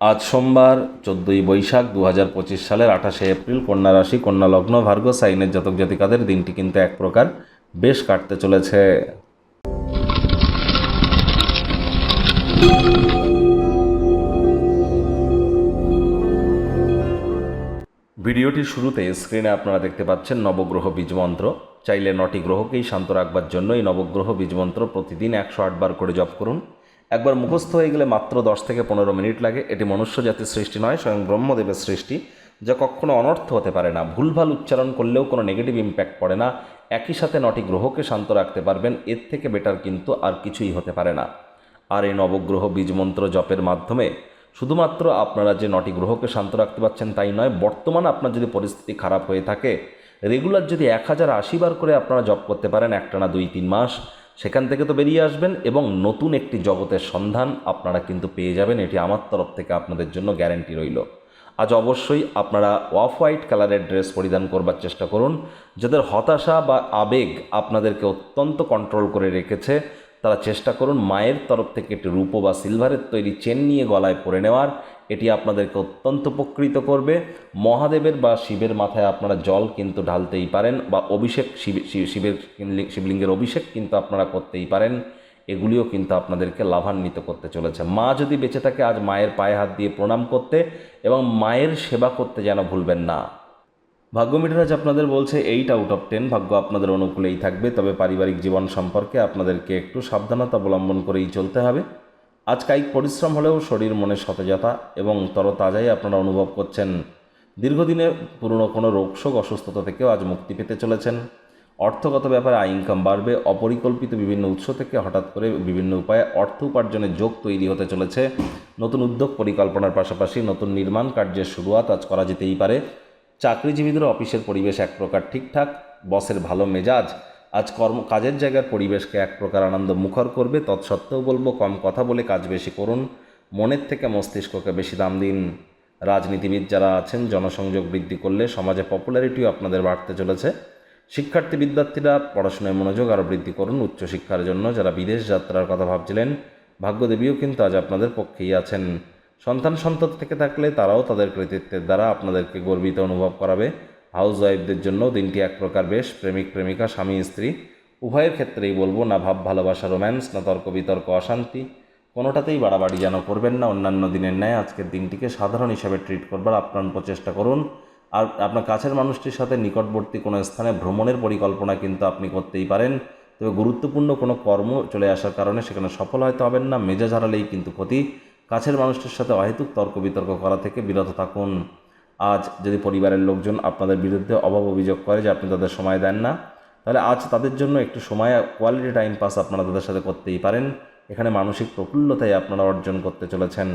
আজ সোমবার, চোদ্দোই বৈশাখ দু হাজার পঁচিশ সালের আঠাশে এপ্রিল কন্যা রাশি, কন্যা লগ্ন, ভার্গ সাইনের জাতক জাতিকাদের দিনটি কিন্তু এক প্রকার বেশ কাটতে চলেছে। ভিডিওটির শুরুতে স্ক্রিনে আপনারা দেখতে পাচ্ছেন নবগ্রহ বীজ মন্ত্র চাইলে নটি গ্রহকেই শান্ত রাখবার জন্য এই নবগ্রহ বীজ মন্ত্র প্রতিদিন একশো আটবার করে জপ করুন। একবার মুখস্থ হয়ে গেলে মাত্র দশ থেকে পনেরো মিনিট লাগে। এটি মনুষ্য জাতির সৃষ্টি নয়, স্বয়ং ব্রহ্মদেবের সৃষ্টি, যা কখনো অনর্থ হতে পারে না। ভুলভাল উচ্চারণ করলেও কোনো নেগেটিভ ইম্প্যাক্ট পড়ে না। একই সাথে নটি গ্রহকে শান্ত রাখতে পারবেন, এর থেকে বেটার কিন্তু আর কিছুই হতে পারে না। আর এই নবগ্রহ বীজমন্ত্র জপের মাধ্যমে শুধুমাত্র আপনারা যে নটি গ্রহকে শান্ত রাখতে পারছেন তাই নয়, বর্তমান আপনার যদি পরিস্থিতি খারাপ হয়ে থাকে রেগুলার যদি এক হাজার আশি বার করে আপনারা জপ করতে পারেন, একটানা দুই, তিন মাস সেখান থেকে তো বেরিয়ে আসবেন এবং নতুন একটি জগতের সন্ধান আপনারা কিন্তু পেয়ে যাবেন। এটি আমার তরফ থেকে আপনাদের জন্য গ্যারেন্টি রইল। আজ অবশ্যই আপনারা অফ হোয়াইট কালারের ড্রেস পরিধান করবার চেষ্টা করুন। যাদের হতাশা বা আবেগ আপনাদেরকে অত্যন্ত কন্ট্রোল করে রেখেছে তারা চেষ্টা করুন মায়ের তরফ থেকে একটি রূপো বা সিলভারের তৈরি চেন নিয়ে গলায় পরে নেওয়ার। এটি আপনাদেরকে অত্যন্ত উপকৃত করবে। মহাদেবের বা শিবের মাথায় আপনারা জল কিন্তু ঢালতেই পারেন বা অভিষেক, শিব- শিব- শিবের শিবলিঙ্গের অভিষেক কিন্তু আপনারা করতেই পারেন। এগুলিও কিন্তু আপনাদেরকে লাভান্বিত করতে চলেছে। মা যদি বেঁচে থাকে, আজ মায়ের পায়ে হাত দিয়ে প্রণাম করতে এবং মায়ের সেবা করতে যেন ভুলবেন না। ভাগ্য মিটারাজ আপনাদের বলছে এইট আউট অফ টেন ভাগ্য আপনাদের অনুকূলেই থাকবে, তবে পারিবারিক জীবন সম্পর্কে আপনাদেরকে একটু সাবধানতা অবলম্বন করেই চলতে হবে। আজ কায়িক পরিশ্রম হলেও শরীর মনে সতেজতা এবং তরতাজাই আপনারা অনুভব করছেন। দীর্ঘদিনে পুরনো কোনো রোগশোক অসুস্থতা থেকেও আজ মুক্তি পেতে চলেছেন। অর্থগত ব্যাপারে আয় ইনকাম বাড়বে, অপরিকল্পিত বিভিন্ন উৎস থেকে হঠাৎ করে বিভিন্ন উপায়ে অর্থ উপার্জনের যোগ তৈরি হতে চলেছে। নতুন উদ্যোগ পরিকল্পনার পাশাপাশি নতুন নির্মাণ কার্যের শুরুয়াত আজ করা যেতেই পারে। চাকরিজীবীদের অফিসের পরিবেশ এক প্রকার ঠিকঠাক, বসের ভালো মেজাজ, আজ কর্ম, কাজের জায়গার পরিবেশকে এক প্রকার আনন্দ মুখর করবে, তৎসত্ত্বেও বলব কম কথা বলে কাজ বেশি করুন, মনের থেকে মস্তিষ্ককে বেশি দাম দিন। রাজনীতিবিদ যারা আছেন, জনসংযোগ বৃদ্ধি করলে সমাজে পপুলারিটিও আপনাদের বাড়তে চলেছে। শিক্ষার্থী বিদ্যার্থীরা পড়াশোনায় মনোযোগ আরও বৃদ্ধি করুন, উচ্চশিক্ষার জন্য যারা বিদেশ যাত্রার কথা ভাবছিলেন, ভাগ্যদেবীও কিন্তু আজ আপনাদের পক্ষেই আছেন। সন্তান সন্তত থেকে থাকলে তারাও তাদের কৃতিত্বের দ্বারা আপনাদেরকে গর্বিত অনুভব করাবে। হাউস ওয়াইফদের জন্য দিনটি এক প্রকার বেশ প্রেমিক প্রেমিকা, স্বামী, স্ত্রী। উভয়ের ক্ষেত্রেই বলব, না ভাব, ভালোবাসা, রোম্যান্স, না তর্ক, বিতর্ক, অশান্তি। কোনোটাতেই বাড়াবাড়ি যেন করবেন না। অন্যান্য দিনের ন্যায় আজকের দিনটিকে সাধারণ হিসাবে ট্রিট করবার আপ্রাণ প্রচেষ্টা করুন। আর আপনার কাছের মানুষটির সাথে নিকটবর্তী কোনো স্থানে ভ্রমণের পরিকল্পনা কিন্তু আপনি করতেই পারেন। তবে গুরুত্বপূর্ণ কোনো কর্ম চলে আসার কারণে সেখানে সফল হয়তো হবেন না। মেজাজ হারালেই কিন্তু ক্ষতি। কাছের মানুষটির সাথে অহেতুক তর্ক বিতর্ক করা থেকে বিরত থাকুন। আজ যদি পরিবারের লোকজন আপনাদের বিরুদ্ধে অভাব অভিযোগ করে যে আপনি তাদের সময় দেন না, তাহলে আজ তাদের জন্য একটু সময় কোয়ালিটি টাইম পাস আপনারা তাদের সাথে করতেই পারেন। এখানে মানসিক প্রফুল্লতাই আপনারা অর্জন করতে চলেছেন।